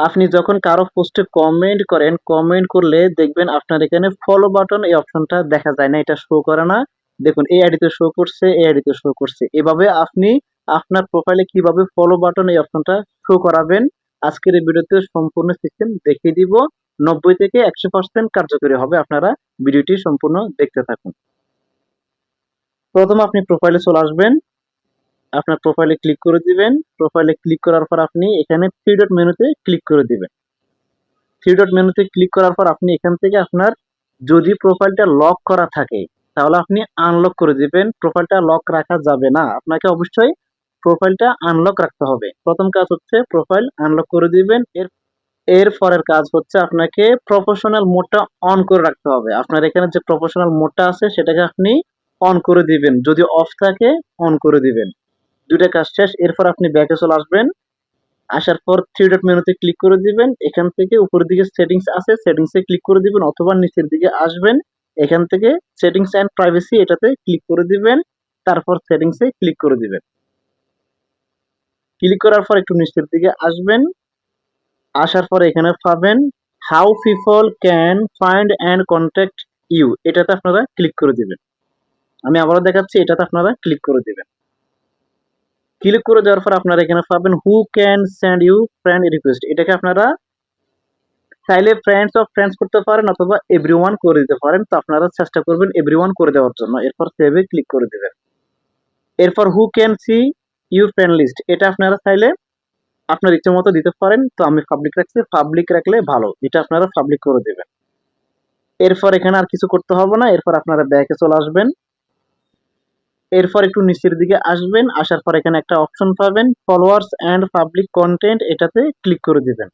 আপনি যখন কারও পোস্টে কমেন্ট করেন কমেন্ট করলে দেখবেন আপনার এখানে ফলো বাটন এই অপশনটা দেখা যায় না, এটা শো করে না। দেখুন, এই আইডিতে শো করছে, এই আইডিতে শো করছে। এভাবে আপনি আপনার প্রোফাইলে কীভাবে ফলো বাটন এই অপশনটা শো করাবেন, আজকের এই ভিডিওতে সম্পূর্ণ সিস্টেম দেখিয়ে দিব। নব্বই থেকে একশো পার্সেন্ট কার্যকরী হবে আপনারা ভিডিওটি সম্পূর্ণ দেখতে থাকুন। প্রথম আপনি প্রোফাইলে চলে আসবেন। আপনার প্রোফাইলে ক্লিক করে দিবেন। প্রোফাইলে ক্লিক করার পর আপনি এখানে থ্রি ডট মেনুতে ক্লিক করে দিবেন। থ্রি ডট মেনুতে ক্লিক করার পর আপনি এখান থেকে আপনার যদি প্রোফাইলটা লক করা থাকে, তাহলে আপনি আনলক করে দিবেন। প্রোফাইলটা লক রাখা যাবে না। আপনাকে অবশ্যই প্রোফাইলটা আনলক রাখতে হবে। প্রথম কাজ হচ্ছে প্রোফাইল আনলক করে দিবেন। এর এর পরের কাজ হচ্ছে আপনাকে প্রফেশনাল মোডটা অন করে রাখতে হবে। আপনার এখানে যে প্রফেশনাল মোডটা আছে, সেটাকে আপনি অন করে দিবেন। যদি অফ থাকে অন করে দিবেন। দুইটা কাজ শেষ, এরপর আপনি ব্যাকে চলে আসবেন। আসার পর থ্রি ডট মেনুতে ক্লিক করে দিবেন। এখান থেকে উপরের দিকে সেটিংস আছে সেটিংসে ক্লিক করে দিবেন অথবা নিচের দিকে আসবেন। এখান থেকে সেটিংস অ্যান্ড প্রাইভেসি এটাতে ক্লিক করে দিবেন। তারপর সেটিংসে ক্লিক করে দিবেন। ক্লিক করার পর একটু নিচের দিকে আসবেন। আসার পর এখানে পাবেন how people can find and contact you এটাতে আপনারা ক্লিক করে দিবেন। আমি আবারও দেখাচ্ছি, এটাতে আপনারা ক্লিক করে দিবেন। ক্লিক করে দেওয়ার পর আপনারা এখানে পাবেন who can send you friend request এটাকে আপনারা চাইলে ফ্রেন্ডস অফ ফ্রেন্ডস করতে পারেন অথবা এভরি করে দিতে পারেন। তো আপনারা চেষ্টা করবেন এভরি করে দেওয়ার জন্য। এরপর সেভে ক্লিক করে দেবেন। এরপর who can see you friend list এটা আপনারা চাইলে আপনার ইচ্ছে মতো দিতে পারেন। তো আমি পাবলিক রাখছি। পাবলিক রাখলে ভালো। এটা আপনারা পাবলিক করে দেবেন। এরপর এখানে আর কিছু করতে হবে না। এরপর আপনারা ব্যাকে চলে আসবেন। এরপর একটু নিচের দিকে আসবেন, আসার পর এখানে একটা অপশন পাবেন ফলোয়ার্স অ্যান্ড পাবলিক কন্টেন্ট এটাতে ক্লিক করে দিবেন।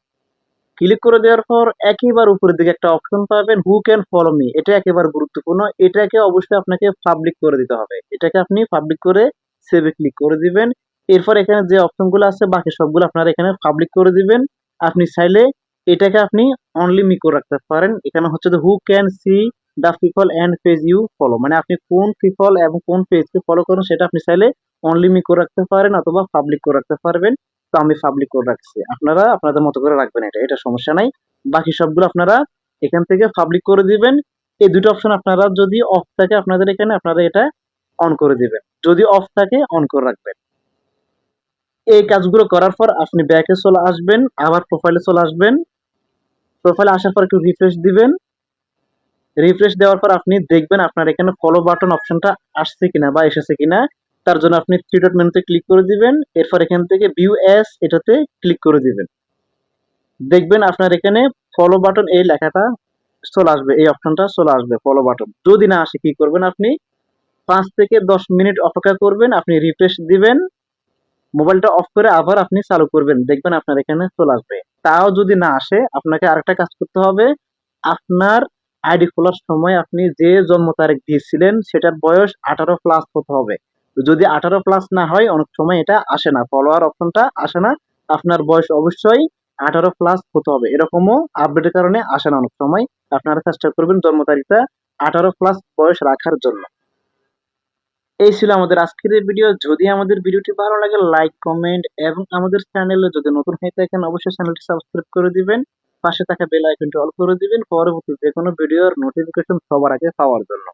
ক্লিক করে দেওয়ার পর একেবারে উপরের দিকে একটা অপশন পাবেন হু ক্যান ফলো মি এটা একেবারে গুরুত্বপূর্ণ, এটাকে অবশ্যই আপনাকে পাবলিক করে দিতে হবে। এটাকে আপনি পাবলিক করে সেভে ক্লিক করে দিবেন। এরপর এখানে যে অপশনগুলো আছে, বাকি সবগুলো আপনারা এখানে পাবলিক করে দিবেন। আপনি চাইলে এটাকে আপনি অনলি মি করে রাখতে পারেন। এখানে হচ্ছে who can see the people and page you follow মানে আপনি কোন পিপল এবং কোন পেজকে ফলো করেন সেটা আপনি চাইলে অনলি মি করে রাখতে পারেন অথবা পাবলিক করে রাখতে পারবেন। তো আমি পাবলিক করে রাখছি। আপনারা আপনাদের মতো করে রাখবেন এটা। এটা সমস্যা নাই। বাকি সবগুলো আপনারা এখান থেকে পাবলিক করে দিবেন। এই দুটো অপশন আপনারা যদি অফ থাকে আপনাদের এখানে, আপনারা এটা অন করে দিবেন। যদি অফ থাকে অন করে রাখবেন। এই কাজগুলো করার পর আপনি ব্যাকে চলে আসবেন, আবার প্রোফাইলে চলে আসবেন। প্রোফাইলে আসার পর একটু রিফ্রেশ দিবেন। রিফ্রেশ দেওয়ার পর আপনি দেখবেন আপনার এখানে ফলো বাটন অপশনটা আসছে কিনা বা এসেছে কিনা। তার জন্য আপনি থ্রি ডট মেনুতে ক্লিক করে দিবেন। এরপর এখান থেকে ভিউ এস এটাতে ক্লিক করে দিবেন। দেখবেন আপনার এখানে ফলো বাটন এই লেখাটা চলে আসবে, এই অপশনটা চলে আসবে ফলো বাটন যদি না আসে, কি করবেন আপনি? পাঁচ থেকে দশ মিনিট অপেক্ষা করবেন, আপনি রিফ্রেশ দিবেন। মোবাইলটা অফ করে আবার আপনি চালু করবেন। দেখবেন আপনার এখানে চলে আসবে। তাও যদি না আসে, আপনাকে আরেকটা কাজ করতে হবে। আপনার আইডি খোলার সময় আপনি যে জন্ম তারিখ দিয়েছিলেন, সেটার বয়স আঠারো প্লাস হতে হবে। যদি আঠারো প্লাস না হয়, অনেক সময় এটা আসে না। ফলোয়ার অপশনটা আসে না। আপনার বয়স অবশ্যই আঠারো প্লাস হতে হবে। এরকমও আপডেটের কারণে আসে না অনেক সময়। আপনারা চেষ্টা করবেন জন্ম তারিখটা আঠারো প্লাস বয়স রাখার জন্য। এই ছিল আমাদের আজকের ভিডিও যদি আমাদের ভিডিওটি ভালো লাগে লাইক কমেন্ট এবং আমাদের চ্যানেলে যদি নতুন হয়ে থাকেন, অবশ্যই চ্যানেলটি সাবস্ক্রাইব করে দিবেন। পাশে থাকা বেল আইকনটি অল করে দিবেন। পরবর্তী যে কোনো ভিডিওর নোটিফিকেশন সবার আগে পাওয়ার জন্য।